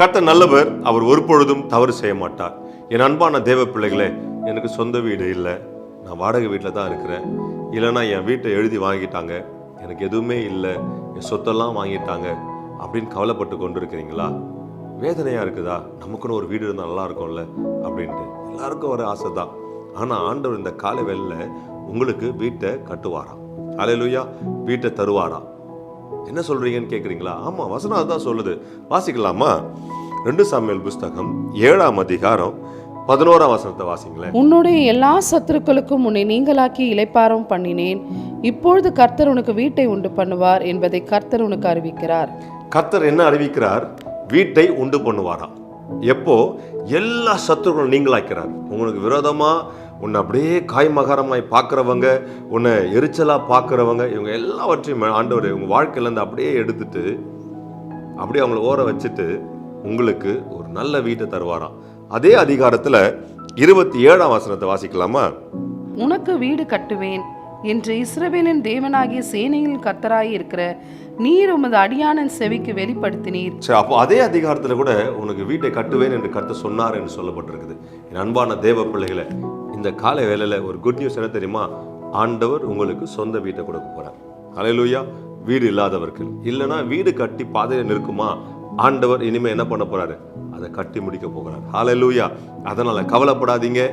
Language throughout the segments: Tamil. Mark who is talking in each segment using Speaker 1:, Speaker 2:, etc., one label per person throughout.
Speaker 1: கத்த நல்லவர் அவர் ஒரு பொழுதும் தவறு செய்ய மாட்டார் என் அன்பான தேவ பிள்ளைகளே எனக்கு சொந்த வீடு இல்லை. நான் வாடகை வீட்டில் தான் இருக்கிறேன். இல்லைன்னா என் வீட்டை எழுதி வாங்கிட்டாங்க. எனக்கு எதுவுமே இல்லை. என் சொத்தெல்லாம் வாங்கிட்டாங்க. அப்படின்னு கவலைப்பட்டு கொண்டு இருக்கிறீங்களா வேதனையாக இருக்குதா? நமக்குன்னு ஒரு வீடு இருந்தால் நல்லா இருக்கும்ல? அப்படின்ட்டு. எல்லாருக்கும் ஒரு ஆசை தான். ஆனால் ஆண்டவர் இந்த காலை வெளில உங்களுக்கு வீட்டை கட்டுவாராம். அலையிலுயா வீட்டை தருவாராம். என்ன சொல்றீங்கன்னு கேட்குறீங்களா ஆமாம் வசனம் அதுதான் சொல்லுது. வாசிக்கலாமா? ரெண்டு சாமியல் புஸ்தகம் ஏழாம் அதிகாரம் பதினோராம் வசனத்தை வாசிங்களேன்.
Speaker 2: உன்னுடைய எல்லா சத்துருக்களுக்கும் உன்னை நீங்களாக்கி இளைப்பாரம் பண்ணினேன். இப்பொழுது கர்த்தர் உனக்கு வீட்டை உண்டு பண்ணுவார் என்பதை கர்த்தர் உனக்கு அறிவிக்கிறார்.
Speaker 1: கர்த்தர் என்ன அறிவிக்கிறார்? வீட்டை உண்டு பண்ணுவாராம் எப்போ? எல்லா சத்துருக்களும் நீங்களாக்கிறார். உங்களுக்கு விரோதமா உன்னை அப்படியே காய்மகாரமாய் பார்க்குறவங்க உன்னை எரிச்சலா பார்க்குறவங்க இவங்க எல்லாவற்றையும் ஆண்டவர் உங்க வாழ்க்கையிலேருந்து அப்படியே எடுத்துட்டு அப்படியே அவங்கள ஓர வச்சுட்டு உங்களுக்கு ஒரு நல்ல வீட்டை தருவாராம். அதே அதிகாரத்துல இருபத்தி ஏழாம் வசனத்தை வாசிக்கலாமா?
Speaker 2: உனக்கு வீடு கட்டுவேன் என்று இஸ்ரவேலின் தேவனாகிய சேனையின் கர்த்தராய் இருக்கிற நீர் உமது அடியானன் செவிக்கு வெளிப்படுத்தினீர்.
Speaker 1: அப்போ அதே அதிகாரத்தில் கூட உனக்கு வீட்டை கட்டுவேன் என்று கர்த்தர் சொன்னார் என்று சொல்லப்பட்டிருக்குது. என் அன்பான தேவ பிள்ளைகளை இந்த காலை வேலையில் ஒரு குட் நியூஸ் என்ன தெரியுமா? ஆண்டவர் உங்களுக்கு சொந்த வீட்டை கொடுக்க போகிறார் அலையலூயா வீடு இல்லாதவர்கள் இல்லைன்னா வீடு கட்டி பாதையில் நிற்குமா? ஆண்டவர் இனிமேல் என்ன பண்ண போகிறாரு அதை கட்டி முடிக்க போகிறார். ஹாலலூயா அதனால் கவலைப்படாதீங்க.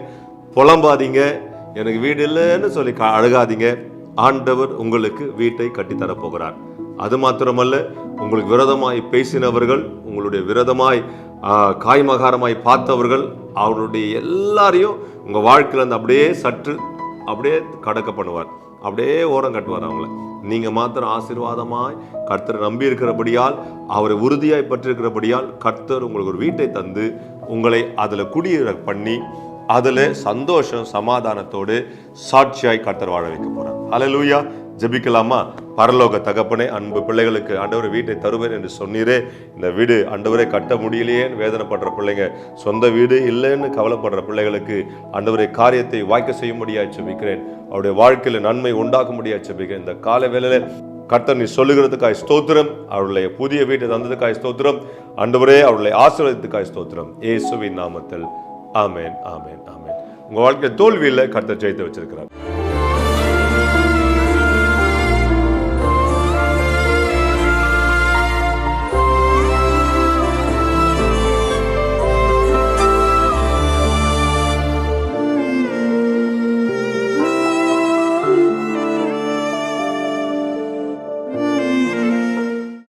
Speaker 1: புலம்பாதீங்க. எனக்கு வீடு இல்லைன்னு சொல்லி க- அழுகாதீங்க. ஆண்டவர் உங்களுக்கு வீட்டை கட்டித்தரப் போகிறார். அது மாத்திரமல்ல உங்களுக்கு விரதமாய் பேசினவர்கள் உங்களுடைய விரதமாய் காய்மகாரமாய் பார்த்தவர்கள் அவருடைய எல்லாரையும் உங்கள் வாழ்க்கையில இருந்து அப்படியே சற்று அப்படியே கடக்க பண்ணுவார். அப்படியே ஓரம் கட்டுவார் அவங்கள. நீங்கள் மாத்திரம் ஆசீர்வாதமாய் கர்த்தரை நம்பி இருக்கிறபடியால் அவரை உறுதியாய் பற்றிருக்கிறபடியால் கர்த்தர் உங்களுக்கு ஒரு வீட்டை தந்து உங்களை அதில் குடியிற பண்ணி அதில் சந்தோஷம் சமாதானத்தோடு சாட்சியாய் கர்த்தர் வாழ வைக்க போறார். லூயா ஜெபிக்கலாமா? பரலோக தகப்பனே அன்பு பிள்ளைகளுக்கு ஆண்டவர் வீட்டை தருவேன் என்று சொன்னீரே. இந்த வீடு ஆண்டவரை கட்ட முடியலையேன்னு வேதனைப்படுற பிள்ளைங்க. சொந்த வீடு இல்லைன்னு கவலைப்படுற பிள்ளைகளுக்கு ஆண்டவரை காரியத்தை வாய்க்க செய்ய முடியாது செபிக்கிறேன் அவருடைய வாழ்க்கையில நன்மை உண்டாக்க முடியாது செபிக்கிறேன் இந்த கால வேளையில கர்த்தர் நீ சொல்லுகிறதுக்காய் ஸ்தோத்திரம். அவருடைய புதிய வீட்டை தந்ததுக்காய் ஸ்தோத்திரம். அன்றுவரே அவருடைய ஆசீர்வாதத்துக்காய் ஸ்தோத்திரம். ஏசுவின் நாமத்தில். ஆமேன் ஆமேன் ஆமேன். உங்க வாழ்க்கை தோல்வியில் கர்த்தர் ஜெயித்து வச்சிருக்கிறார்.